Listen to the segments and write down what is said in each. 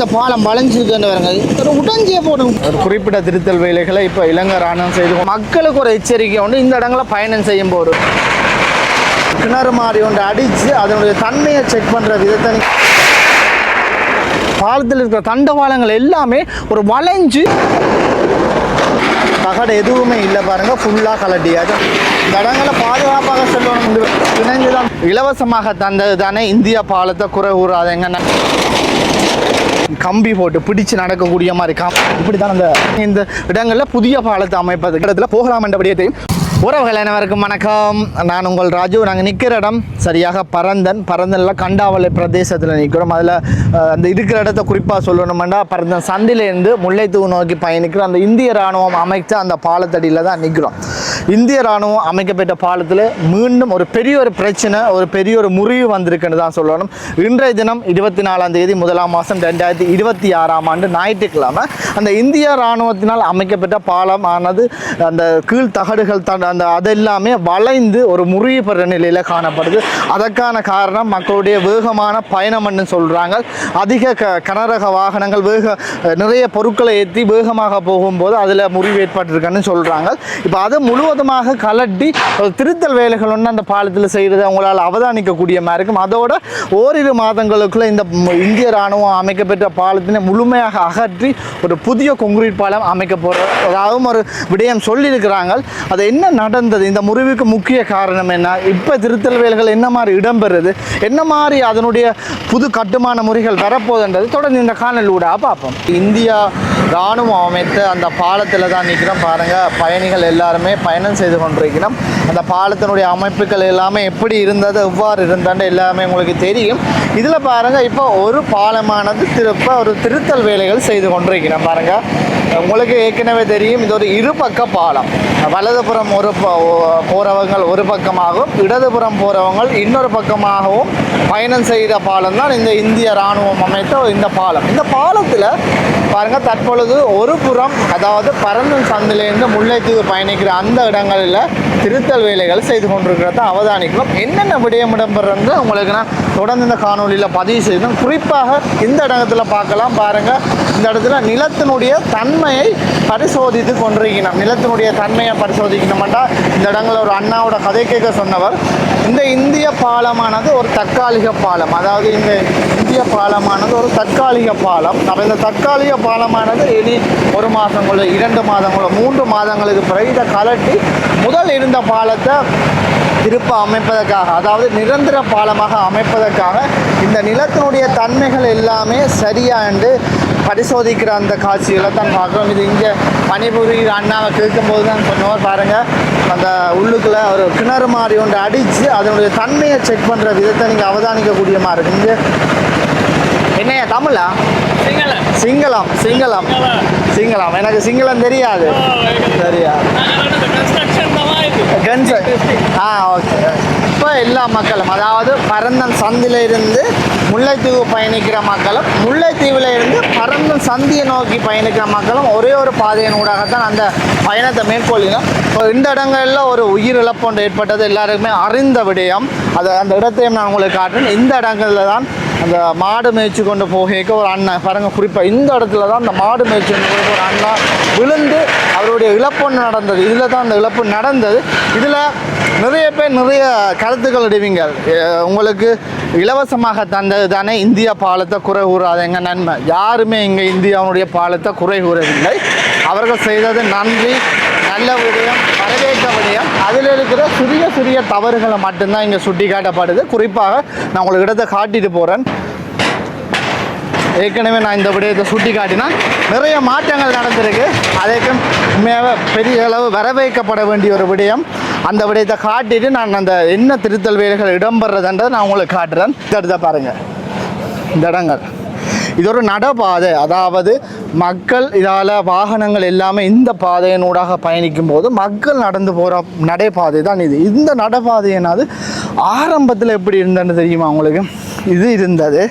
இந்த பாலம் வளைஞ்சிருக்குன்னு வருங்க ஒரு உடஞ்சிய போடும். ஒரு குறிப்பிட்ட திருத்தல் வேலைகளை இப்போ இலங்கை ராணுவம் செய்து மக்களுக்கு ஒரு எச்சரிக்கை உண்டு. இந்த இடங்களில் பயணம் செய்யும் போது. கிணறு மாதிரி ஒன்று அடித்து அதனுடைய தன்மையை செக் பண்ணுற விதத்தை பாலத்தில் இருக்கிற தண்டவாளங்கள் எல்லாமே ஒரு வளைஞ்சு தகடு எதுவுமே இல்லை பாருங்க. ஃபுல்லாக கலட்டியாச்சு இந்த இடங்களை பாதுகாப்பாக செல்லணும் இணைஞ்சு தான் இலவசமாக தந்தது தானே இந்திய பாலத்தை குறை கூறாதேங்க கம்பி போட்டு பிடிச்சு நடக்கக்கூடிய மாதிரி காம் இப்படி தான் அந்த இந்த இடங்களில் புதிய பாலத்தை அமைப்பது. இடத்துல போகலாம் என்றபடியே தெரியும். உறவுகள் அனைவருக்கும் வணக்கம். நான் உங்கள் ராஜு. நாங்கள் நிற்கிற இடம் சரியாக பரந்தன். பரந்தனில் கண்டாவளை பிரதேசத்தில் நிற்கிறோம் அதில் அந்த இருக்கிற இடத்த குறிப்பாக சொல்லணுமெண்டா பரந்தன் சந்திலேருந்து முல்லைத்தீவு நோக்கி பயணிக்கிற அந்த இந்திய ராணுவம் அமைச்ச அந்த பாலத்தடியில் தான் நிற்கிறோம் இந்திய ராணுவம் அமைக்கப்பட்ட பாலத்தில் மீண்டும் ஒரு பெரிய ஒரு பிரச்சனை ஒரு பெரிய ஒரு முறிவு வந்திருக்குன்னு தான் சொல்லணும். இன்றைய தினம் இருபத்தி நாலாம் தேதி முதலாம் மாதம் ரெண்டாயிரத்தி இருபத்தி ஆறாம் ஆண்டு ஞாயிற்றுக்கிழமை. அந்த இந்திய ராணுவத்தினால் அமைக்கப்பட்ட பாலம் ஆனது அந்த கீழ் தகடுகள் தன் அந்த அதெல்லாமே வளைந்து ஒரு முறிவு பெற நிலையில் காணப்படுது. அதற்கான காரணம் மக்களுடைய வேகமான பயணம்னு சொல்கிறாங்க அதிக க கனரக வாகனங்கள் வேக நிறைய பொருட்களை ஏற்றி வேகமாக போகும்போது அதில் முறிவு ஏற்பட்டிருக்குன்னு சொல்கிறாங்க இப்போ அது முழுவதும் சுத்தமாக கலட்டி ஒரு திருத்தல் வேலைகள் ஒன்று அந்த பாலத்தில் செய்கிறது அவங்களால் அவதானிக்கக்கூடிய மாதிரி இருக்கும். அதோட ஓரிரு மாதங்களுக்குள்ள இந்த இந்திய ராணுவம் அமைக்கப்பட்ட பாலத்தினை முழுமையாக அகற்றி ஒரு புதிய கொங்கிரீட் பாலம் அமைக்க போகிற அதாவது ஒரு விடயம் சொல்லியிருக்கிறாங்க. அது என்ன நடந்தது? இந்த முறிவுக்கு முக்கிய காரணம் என்ன? இப்போ திருத்தல் வேலைகள் என்ன மாதிரி இடம்பெறுது? என்ன மாதிரி அதனுடைய புது கட்டுமான முறைகள் வரப்போகுதுன்றது தொடர்ந்து இந்த காணொலியூடாக பார்ப்போம். இந்தியா ராணுவம் அமைத்த அந்த பாலத்தில் தான் நிற்கிறோம் பாருங்கள் பயணிகள் எல்லாருமே பயணம் செய்து கொண்டிருக்கிறோம். அந்த பாலத்தினுடைய அமைப்புகள் எல்லாமே எப்படி இருந்தது எவ்வாறு இருந்தாண்டு எல்லாமே உங்களுக்கு தெரியும். இதில் பாருங்கள் இப்போ ஒரு பாலமானது திருப்ப ஒரு திருத்தல் வேலைகள் செய்து கொண்டிருக்கிறோம். பாருங்கள் உங்களுக்கு ஏற்கனவே தெரியும் இது ஒரு இருபக்க பாலம். வலதுபுறம் ஒரு ப- ஒரு பக்கமாகவும் இடதுபுறம் போறவங்க இன்னொரு பக்கமாகவும் பயணம் செய்த பாலம் தான் இந்த இந்திய ராணுவம் அமைத்த இந்த பாலம். இந்த பாலத்தில் பாருங்கள் தற்பொழுது ஒரு புறம் அதாவது பரந்தன் சந்திலேருந்து முல்லைத்தீவு பயணிக்கிற அந்த இடங்களில் திருத்தல் வேலைகள் செய்து கொண்டிருக்கிறத அவதானிக்கிறோம். என்னென்ன விடயம் இடம்பெறது உங்களுக்கு நான் தொடர்ந்து இந்த காணொலியில் பதிவு செய்யணும் குறிப்பாக இந்த இடத்துல பார்க்கலாம். பாருங்கள் இந்த இடத்துல நிலத்தினுடைய தன்மையை பரிசோதித்து கொண்டிருக்கணும் நிலத்தினுடைய தன்மையை பரிசோதிக்கணும்டா இந்த இடங்களில் ஒரு அண்ணாவோட கதை கேட்க சொன்னவர் இந்த இந்திய பாலமானது ஒரு தற்காலிக பாலம். அதாவது இந்த இந்திய பாலமானது ஒரு தற்காலிக பாலம். அப்போ இந்த தற்காலிக பாலமானது இனி ஒரு மாதங்களோ இரண்டு மாதங்களோ மூன்று மாதங்களுக்கு பிறகு இதை கலட்டி முதல் இருந்த பாலத்தை திருப்ப அமைப்பதற்காக அதாவது நிரந்தர பாலமாக அமைப்பதற்காக இந்த நிலத்தினுடைய தன்மைகள் எல்லாமே சரியாண்டு பரிசோதிக்கிற அந்த காட்சிகளை தான் பார்க்குறோம். இது இங்கே பணிபுரிகிற அண்ணாவை கேட்கும்போது தான் சொன்னவர். பாருங்கள் அந்த உள்ளுக்குள்ள ஒரு கிணறு மாதிரி ஒன்று அடித்து அதனுடைய தன்மையை செக் பண்ணுற விதத்தை நீங்கள் அவதானிக்கக்கூடிய மாதிரி இருக்கு. இங்கே என்னையா தமிழா? சிங்களம். சிங்களம் சிங்களம். எனக்கு சிங்களம் தெரியாது. கன்ஸ் ஆ ஓகே இப்போ எல்லா மக்களும் அதாவது பரந்தன் சந்தில இருந்து முல்லைத்தீவு பயணிக்கிற மக்களும் முல்லைத்தீவில் இருந்து பரந்தன் சந்தியை நோக்கி பயணிக்கிற மக்களும் ஒரே ஒரு பாதையின் ஊடாகத்தான் அந்த பயணத்தை மேற்கொள்ளினோம் இப்போ இந்த இடங்களில் ஒரு உயிரிழப்பு ஒன்று ஏற்பட்டது. எல்லாருக்குமே அறிந்த விடயம். அதை அந்த இடத்தையும் நான் உங்களுக்கு காட்டுறேன். இந்த இடங்களில் தான் அந்த மாடு மேய்ச்சி கொண்டு போகைக்கு ஒரு அண்ணன் பாருங்கள் குறிப்பாக இந்த இடத்துல தான் அந்த மாடு மேய்ச்சி கொண்டு போக ஒரு அண்ணா விழுந்து அவருடைய இழப்பு நடந்தது. இதில் தான் அந்த இழப்பு நடந்தது. இதில் நிறைய பேர் நிறைய கருத்துக்கள் இடுவீங்க. உங்களுக்கு இலவசமாக தந்தது தானே இந்திய பாலத்தை குறை கூறாதேங்க நன்மை யாருமே இங்கே இந்தியாவுடைய பாலத்தை குறை கூறவில்லை. அவர்கள் செய்தது நன்றி நல்ல விடயம் வரவேற்ற விடயம். அதில் இருக்கிற சிறிய சிறிய தவறுகளை மட்டும்தான் இங்கே சுட்டி காட்டப்படுது குறிப்பாக நான் உங்களுக்கு இடத்தை காட்டிட்டு போகிறேன் ஏற்கனவே நான் இந்த விடயத்தை சுட்டி காட்டினா நிறைய மாற்றங்கள் நடந்திருக்கு. அதற்கும் உண்மையாக பெரிய அளவு வரவேற்கப்பட வேண்டிய ஒரு விடயம். அந்த விடயத்தை காட்டிட்டு நான் அந்த என்ன திருத்தல் வேலைகள் இடம்பெறதுன்றதை நான் உங்களுக்கு காட்டுறேன். இந்த பாருங்கள் இந்த இடங்கள். இது ஒரு நடபாதை. அதாவது மக்கள் இதால் வாகனங்கள் எல்லாமே இந்த பாதையினூடாக பயணிக்கும் போது மக்கள் நடந்து போகிற நடைபாதை தான் இது. இந்த நடைபாதை என்னது? ஆரம்பத்தில் எப்படி இருந்ததுன்னு தெரியுமா உங்களுக்கு? இது இருந்தது.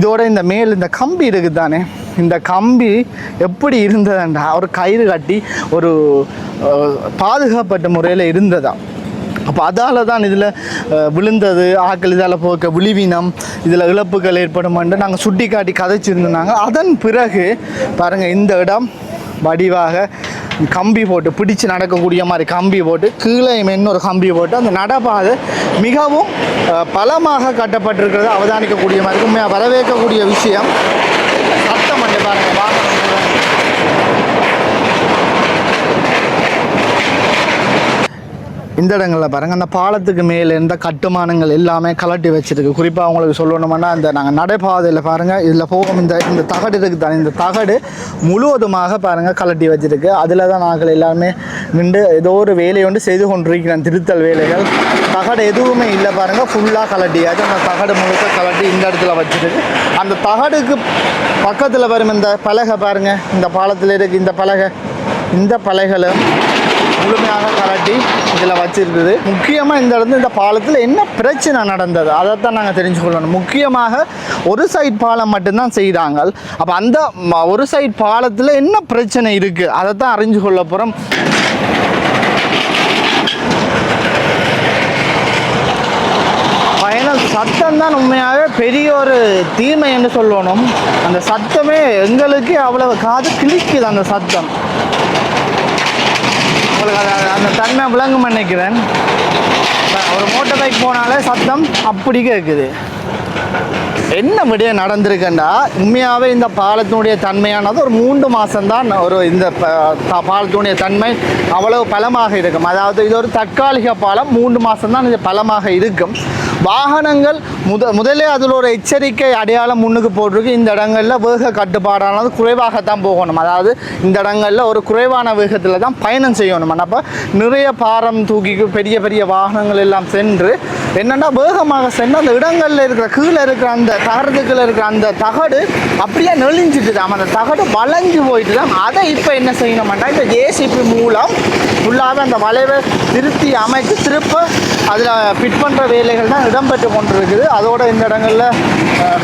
இதோட இந்த மேல் இந்த கம்பி இருக்குது தானே இந்த கம்பி எப்படி இருந்ததுன்றா? ஒரு கயிறு கட்டி ஒரு பாதுகாப்பட்ட முறையில் இருந்ததா? அப்போ அதால் தான் இதில் விழுந்தது ஆக்கள் இதால் போக்க விழிவினம் இதில் இழப்புகள் ஏற்படுமான்ட்டு நாங்கள் சுட்டி காட்டி கதைச்சிருந்தாங்க அதன் பிறகு பாருங்கள் இந்த இடம் வடிவாக கம்பி போட்டு பிடிச்சு நடக்கக்கூடிய மாதிரி கம்பி போட்டு கீழே இன்னொரு கம்பி போட்டு அந்த நடப்பாதை மிகவும் பலமாக கட்டப்பட்டிருக்கிறது அவதானிக்கக்கூடிய மாதிரி உண்மையாக வரவேற்கக்கூடிய விஷயம் சத்தம் பண்ணி பாருங்கள் வாகனம் கூட. இந்த இடங்களில் பாருங்கள் அந்த பாலத்துக்கு மேலே இருந்த கட்டுமானங்கள் எல்லாமே கலட்டி வச்சுருக்கு. குறிப்பாக உங்களுக்கு சொல்லணும்னா இந்த நாங்கள் நடைபாதையில் பாருங்கள் இதில் போகும் இந்த இந்த தகடு இருக்குது தானே இந்த தகடு முழுவதுமாக பாருங்கள் கலட்டி வச்சுருக்கு. அதில் தான் நாங்கள் எல்லாருமே நின்று ஏதோ ஒரு வேலையை வந்து செய்து கொண்டிருக்கிறேன் திருத்தல் வேலைகள். தகடு எதுவுமே இல்லை பாருங்கள் ஃபுல்லாக கலட்டியாச்சு அந்த தகடு முழுக்க கலட்டி இந்த இடத்துல வச்சுருக்கு. அந்த தகடுக்கு பக்கத்தில் வரும் இந்த பலகை பாருங்கள் இந்த பாலத்தில் இருக்குது இந்த பலகை. இந்த பலகைகளும் முழுமையாக கரட்டி இதில் வச்சிருந்தது. முக்கியமாக இந்த இடத்துல இந்த பாலத்தில் என்ன பிரச்சனை நடந்தது? அதைத்தான் நாங்கள் தெரிஞ்சுக்கொள்ளணும். முக்கியமாக ஒரு சைட் பாலம் மட்டும்தான் செய்கிறாங்க அப்போ அந்த ம- ஒரு சைட் பாலத்தில் என்ன பிரச்சனை இருக்குது அதைத்தான் அறிஞ்சு கொள்ள போகிறோம் பயணம் சத்தம் தான் உண்மையாகவே பெரிய ஒரு தீமை என்று சொல்லணும். அந்த சத்தமே எங்களுக்கு அவ்வளவு காது கிழிக்குது அந்த சத்தம் உங்களுக்கு அந்த தன்மை விளங்கும் நினைக்கிறேன். ஒரு மோட்டார் பைக் போனாலே சத்தம் அப்படி கேட்குது. என்ன விடய நடந்திருக்குண்டா? உண்மையாகவே இந்த பாலத்தினுடைய தன்மையானது ஒரு மூன்று மாதம்தான் ஒரு இந்த ப- பாலத்தினுடைய தன்மை அவ்வளவு பலமாக இருக்கும். அதாவது இது ஒரு தற்காலிக பாலம் மூன்று மாதம்தான் இது பலமாக இருக்கும். வாகனங்கள் முத முதலே அதில் ஒரு எச்சரிக்கை அடையாளம் முன்னுக்கு போட்டிருக்கு. இந்த இடங்களில் வேக கட்டுப்பாடானது குறைவாகத்தான் போகணும். அதாவது இந்த இடங்களில் ஒரு குறைவான வேகத்தில் தான் பயணம் செய்யணும். அப்போ நிறைய பாரம் தூக்கி பெரிய பெரிய வாகனங்கள் எல்லாம் சென்று என்னென்னா வேகமாக சென்று அந்த இடங்களில் இருக்கிற கீழே இருக்கிற அந்த தகரத்துக்குள்ள இருக்கிற அந்த தகடு அப்படியே நெளிஞ்சிட்டு தான். அந்த தகடு வளைஞ்சு போயிட்டு தான். அதை இப்போ என்ன செய்யணும்னா இந்த ஜேசிபி மூலம் ஃபுல்லாகவே அந்த வளைவை திருத்தி அமைத்து திருப்ப அதில் ஃபிட் பண்ணுற வேலைகள் தான் இடம்பெற்று கொண்டிருக்குது. அதோட இந்த இடங்களில்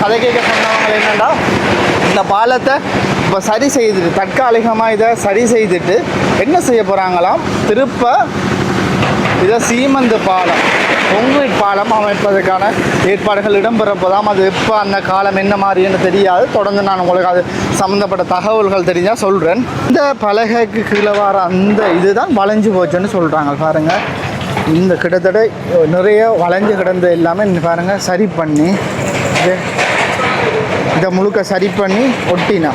கதை கேட்க சொன்னவங்க என்னென்னா இந்த பாலத்தை இப்போ சரி செய்துட்டு தற்காலிகமாக இதை சரி செய்துட்டு என்ன செய்ய போகிறாங்களாம் திருப்ப இதை சீமந்து பாலம் கொங்கிரீட் பாலம் அமைப்பதற்கான ஏற்பாடுகள் இடம்பெறப்போதாம். அது எப்போ அந்த காலம் என்ன மாதிரின்னு தெரியாது. தொடர்ந்து நான் உங்களுக்கு அது சம்மந்தப்பட்ட தகவல்கள் தெரிஞ்சால் சொல்கிறேன் இந்த பலகைக்கு கீழே வர அந்த இதுதான் வளைஞ்சு போச்சுன்னு சொல்கிறாங்க பாருங்கள் இந்த கிட்டத்தட்ட நிறைய வளைஞ்சு கிடந்த எல்லாமே பாருங்கள் சரி பண்ணி இதை முழுக்க சரி பண்ணி ஒட்டினா.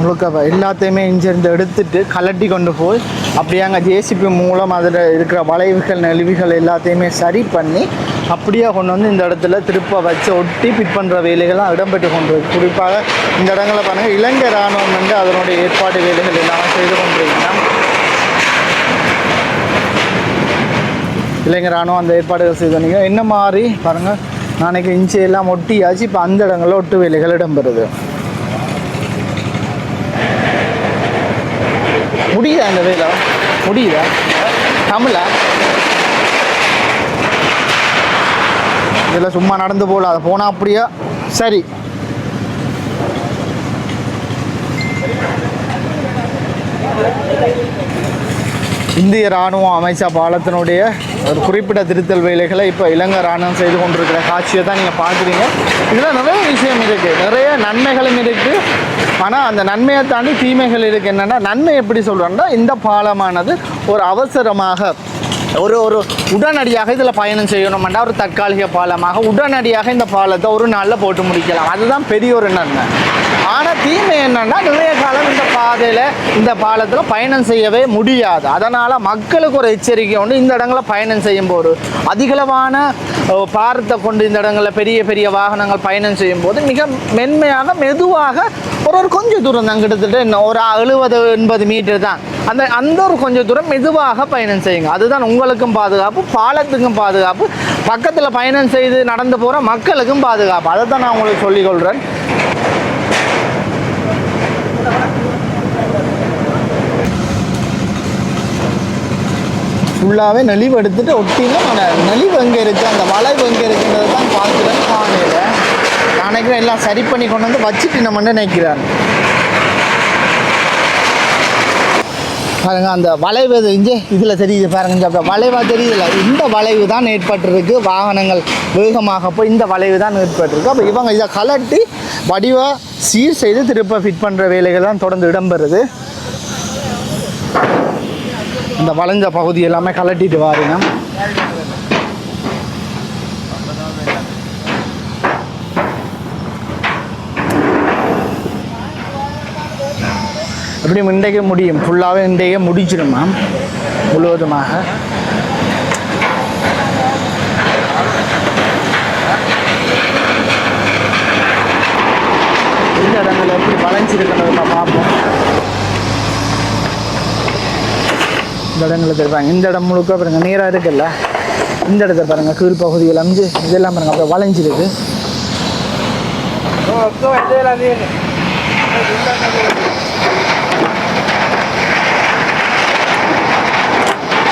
முழுக்க எல்லாத்தையுமே இங்கிருந்து எடுத்துட்டு கலட்டி கொண்டு போய் அப்படியே அங்கே ஜேசிபி மூலம் அதில் இருக்கிற வளைவுகள் நெளிவுகள் எல்லாத்தையுமே சரி பண்ணி அப்படியே கொண்டு வந்து இந்த இடத்துல திருப்ப வச்சு ஒட்டி ஃபிட் பண்ணுற வேலைகள்லாம் இடம்பெற்று கொண்டு குறிப்பாக இந்த இடங்களை பாருங்கள் இலங்கை இராணுவம் வந்து அதனுடைய ஏற்பாடு வேலைகள் எல்லாமே செய்து கொண்டிருக்கிறாங்க. இளைஞர் ராணுவம் அந்த ஏற்பாடுகள் செய்து நீங்கள் என்ன மாதிரி பாருங்கள் நாளைக்கு இஞ்சி எல்லாம் ஒட்டியாச்சு இப்போ அந்த இடங்களில் ஒட்டு வேலைகள் இடம்பெறுது. முடியுதா இந்த வேலை? முடியுதா? தமிழா? இதில் சும்மா நடந்து போகல அதை போனால் அப்படியா? சரி. இந்திய ராணுவம் அமைச்சா பாலத்தினுடைய ஒரு குறிப்பிட்ட திருத்தல் வேலைகளை இப்போ இலங்கை ராணுவம் செய்து கொண்டிருக்கிற காட்சியை தான் நீங்கள் பார்க்குறீங்க. இதில் நிறைய விஷயம் இருக்குது நிறைய நன்மைகளும் இருக்குது ஆனால் அந்த நன்மையை தாண்டி தீமைகள் இருக்குது என்னென்னா நன்மை எப்படி சொல்கிறோன்னா இந்த பாலமானது ஒரு அவசரமாக ஒரு ஒரு உடனடியாக இதில் பயணம் செய்யணும்னா ஒரு தற்காலிக பாலமாக உடனடியாக இந்த பாலத்தை ஒரு நாளில் போட்டு முடிக்கலாம். அதுதான் பெரிய ஒரு நன்மை. ஆனால் தீமை என்னன்னா நிறைய காலம் இந்த பாதையில் இந்த பாலத்தில் பயணம் செய்யவே முடியாது. அதனால் மக்களுக்கு ஒரு எச்சரிக்கை உண்டு. இந்த இடங்களில் பயணம் செய்யும்போது அதிகளவான பாரத்தை கொண்டு இந்த இடங்களில் பெரிய பெரிய வாகனங்கள் பயணம் செய்யும்போது மிக மென்மையாக மெதுவாக ஒரு ஒரு கொஞ்சம் தூரம் தான் கிட்டத்தட்ட என்ன ஒரு எழுபது எண்பது மீட்டர் தான் அந்த அந்த ஒரு கொஞ்சம் தூரம் மெதுவாக பயணம் செய்யுங்க. அதுதான் உங்களுக்கும் பாதுகாப்பு பாலத்துக்கும் பாதுகாப்பு. பக்கத்தில் பயணம் செய்து நடந்து போகிற மக்களுக்கும் பாதுகாப்பு. அதை தான் நான் உங்களுக்கு சொல்லிக்கொள்கிறேன் ஃபுல்லாகவே நலிவு எடுத்துட்டு ஒட்டினா அந்த நலிவு எங்கே இருக்குது அந்த வளைவு எங்கே இருக்குன்றது தான் பார்க்குறேன் காணையில் நினைக்கிறேன் எல்லாம் சரி பண்ணி கொண்டு வந்து வச்சுட்டு நம்ம நினைக்கிறாங்க. பாருங்க அந்த வளைவு இங்கே இதில் தெரியுது பாருங்க இங்க வளைவாக தெரியல. இந்த வளைவு தான் ஏற்பட்டிருக்கு வாகனங்கள் வேகமாக போய் இந்த வளைவு தான் ஏற்பட்டிருக்கு. அப்போ இவங்க இதை கலட்டி வடிவாக சீர் செய்து திருப்ப ஃபிட் பண்ணுற வேலைகள் தான் தொடர்ந்து இடம்பெறுது. இந்த வளைஞ்ச பகுதி எல்லாமே கலட்டிட்டு வாருங்க. எப்படியும் இன்றைக்கு முடியும். ஃபுல்லாகவே இன்றைக்கே முடிச்சிடும் மேம் முழுவதுமாக. இந்த இடங்கள் எப்படி வளைஞ்சிருக்கிறது நம்ம பார்ப்போம். இந்த இடங்களை இருப்பாங்க இந்த இடம் முழுக்க பாருங்க நீராக இருக்குல்ல? இந்த இடத்த பாருங்க கீழ் பகுதிகள் அமைஞ்சு இதெல்லாம் பாருங்க அப்படியே வளைஞ்சிருக்கு.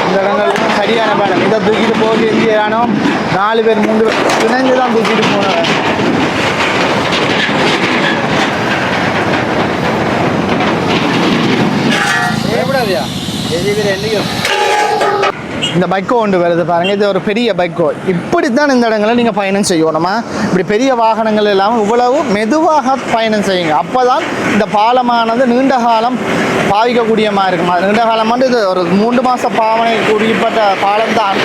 இந்த இடங்கள் சரியான பாடம். இதை தூக்கிட்டு போக எந்தியானோ நாலு பேர் மூன்று பேர் பிணைஞ்சு தான் தூக்கிட்டு போனவன். இந்த பைக்கோ ஒன்று வருது பாருங்க. இது ஒரு பெரிய பைக்கோ இப்படி தான் இந்த இடங்களை நீங்கள் பயணம் செய்யணுமா? இப்படி பெரிய வாகனங்கள் இல்லாமல் இவ்வளவு மெதுவாக பயணம் செய்யுங்க. அப்போ தான் இந்த பாலமானது நீண்ட காலம் பாவிக்கக்கூடியமாக இருக்கும்? நீண்ட காலம் வந்து இது ஒரு மூன்று மாத பாவனை கூடியப்பட்ட பாலம் தான்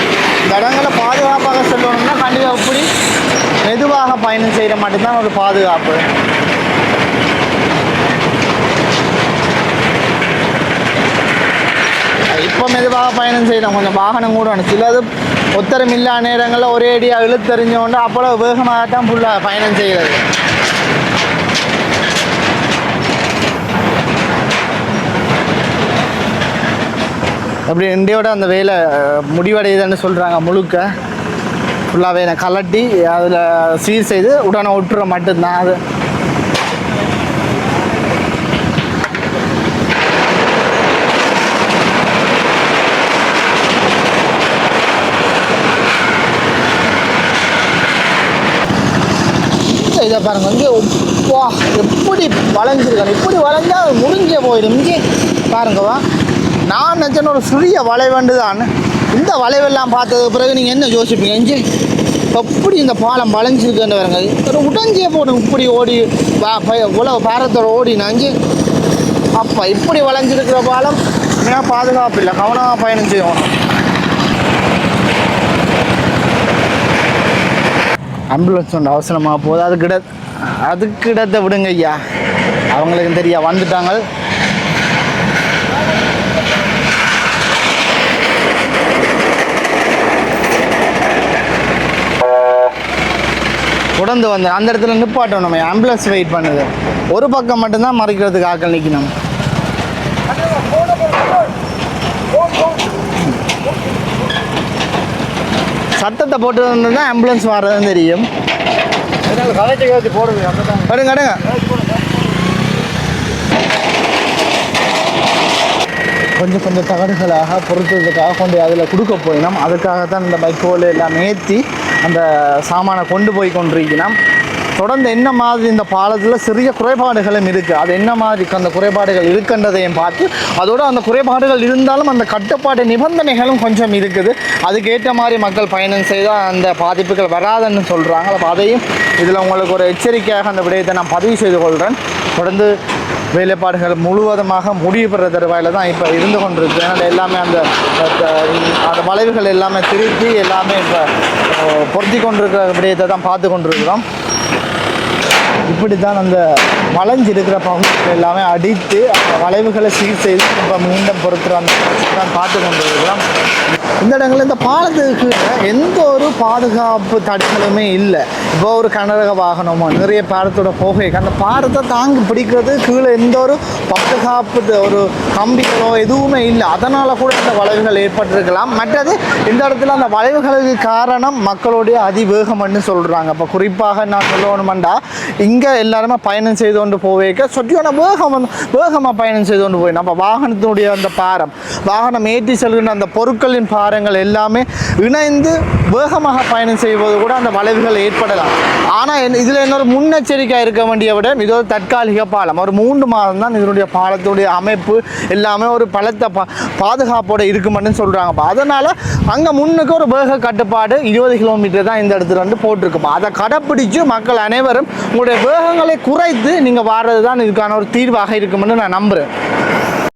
இந்த இடங்களை பாதுகாப்பாக செல்லணும்னா கண்டிப்பாக இப்படி மெதுவாக பயணம் செய்கிற மட்டும்தான் ஒரு பாதுகாப்பு. இப்போ மெதுவாக பயணம் செய்யணும் கொஞ்சம் வாகனம் கூட வேணும். சிலது ஒத்தரம் இல்லா நேரங்களில் ஒரே அடியாக இழுத்தெறிஞ்சோண்டு அப்போ வேகமாக தான் ஃபுல்லாக பயணம் செய்கிறது. அப்படி இண்டியோட அந்த வேலை முடிவடையுதுன்னு சொல்கிறாங்க முழுக்க. ஃபுல்லாகவே வேலை கலட்டி அதில் சீர் செய்து உடனே விட்டுற மட்டும்தான் அது. இதை பாருங்க. வந்து வா எப்படி வளைஞ்சிருக்காங்க. இப்படி வளைஞ்சா அது முடிஞ்சே போயிடும். இங்கே பாருங்கவா நான் நினச்சேன் ஒரு சிறிய வளைவண்டு தான் இந்த வளைவெல்லாம் பார்த்தது பிறகு நீங்கள் என்ன யோசிப்பீங்க? இஞ்சி எப்படி இந்த பாலம் வளைஞ்சிருக்குன்னு பாருங்க. ஒரு உடஞ்சே போடும். இப்படி ஓடி பய- உலக பாரத்தோட ஓடி நஞ்சு அப்போ இப்படி வளைஞ்சிருக்கிற பாலம் ஏன்னா பாதுகாப்பு இல்லை. கவனமாக பயணம் செய்யணும். ஆம்புலன்ஸ் ஒன்று அவசரமாக போகுது. அதுக்கிட அதுக்கிடத்தை விடுங்க ஐயா. அவங்களுக்கு தெரியா வந்துட்டாங்க. உடந்து வந்து அந்த இடத்துல நிப்பாட்டோம் நம்ம ஆம்புலன்ஸ் வெயிட் பண்ணுது. ஒரு பக்கம் மட்டும்தான் மறைக்கிறதுக்கு ஆக்கள் நிற்கணும் சத்தத்தை போட்டு தான் ஆம்புலன்ஸ் வர்றதுன்னு தெரியும். கடுங்க கடுங்க கொஞ்சம் கொஞ்சம் தகடுகளாக பொறுத்ததுக்காக கொண்டு அதில் கொடுக்க போயினோம். அதுக்காக தான் இந்த பைக்கோல் எல்லாம் ஏற்றி அந்த சாமானை கொண்டு போய் கொண்டிருக்கணும் தொடர்ந்து என்ன மாதிரி இந்த பாலத்தில் சிறிய குறைபாடுகளும் இருக்குது அது என்ன மாதிரி அந்த குறைபாடுகள் இருக்குன்றதையும் பார்த்து அதோடு அந்த குறைபாடுகள் இருந்தாலும் அந்த கட்டுப்பாடு நிபந்தனைகளும் கொஞ்சம் இருக்குது. அதுக்கேற்ற மாதிரி மக்கள் பயணம் செய்தால் அந்த பாதிப்புகள் வராதுன்னு சொல்கிறாங்க அப்போ அதையும் இதில் உங்களுக்கு ஒரு எச்சரிக்கையாக அந்த விடயத்தை நான் பதிவு செய்து கொள்கிறேன் தொடர்ந்து வேலைப்பாடுகள் முழுவதுமாக முடிவு பெற தருவாயில் தான் இப்போ இருந்து கொண்டிருக்கு. ஏன்னா எல்லாமே அந்த அந்த வளைவுகள் எல்லாமே திருத்தி எல்லாமே இப்போ பொருத்தி கொண்டிருக்கிற விடயத்தை தான் பார்த்து கொண்டிருக்கிறோம். இப்படி தான் அந்த வளைஞ்சிருக்கிற பகுதிகள் எல்லாமே அடித்து அந்த வளைவுகளை சீர் செய்து இப்போ மீண்டும் பொறுத்துற அந்த தான் பார்த்து கொண்டிருக்கிறோம். இந்த இடங்களில் இந்த பாலத்துக்கு எந்த ஒரு பாதுகாப்பு தடைகளுமே இல்லை. இப்போ ஒரு கனரக வாகனமோ நிறைய பாரத்தோட போகை அந்த பாரத்தை தாங்கி பிடிக்கிறது கீழே எந்த ஒரு பாதுகாப்பு ஒரு கம்பிகளோ எதுவுமே இல்லை. அதனால் கூட இந்த வளைவுகள் ஏற்பட்டிருக்கலாம். மற்றது இந்த இடத்துல அந்த வளைவுகளுக்கு காரணம் மக்களுடைய அதிவேகம்னு சொல்கிறாங்க அப்போ குறிப்பாக நான் சொல்லணுமெண்டா இங்கே எல்லாருமே பயணம் செய்து கொண்டு போவேக்க. சொட்டியான வேகம் வந்து வேகமாக பயணம் செய்து கொண்டு போய். நம்ம வாகனத்தினுடைய அந்த பாரம் வாகனம் ஏற்றி செல்கின்ற அந்த பொருட்களின் பாரங்கள் எல்லாமே இணைந்து வேகமாக பயணம் செய்வது கூட அந்த வளைவுகள் ஏற்படலாம். ஆனால் இதில் இன்னொரு முன்னெச்சரிக்கை இருக்க வேண்டிய விட இது ஒரு தற்காலிக பாலம். ஒரு மூன்று மாதம் தான் இதனுடைய பாலத்துடைய அமைப்பு எல்லாமே ஒரு பலத்த பா பாதுகாப்போடு இருக்குமென்னு சொல்கிறாங்கப்பா அதனால் அங்கே முன்னுக்கு ஒரு வேக கட்டுப்பாடு இருபது கிலோமீட்டர் தான் இந்த இடத்துல வந்து போட்டிருக்குமா அதை கடைப்பிடிச்சு மக்கள் அனைவரும் உங்களுடைய வேகங்களை குறைத்து நீங்கள் வாடுறது தான் இதுக்கான ஒரு தீர்வாக இருக்கும்னு நான் நம்புகிறேன்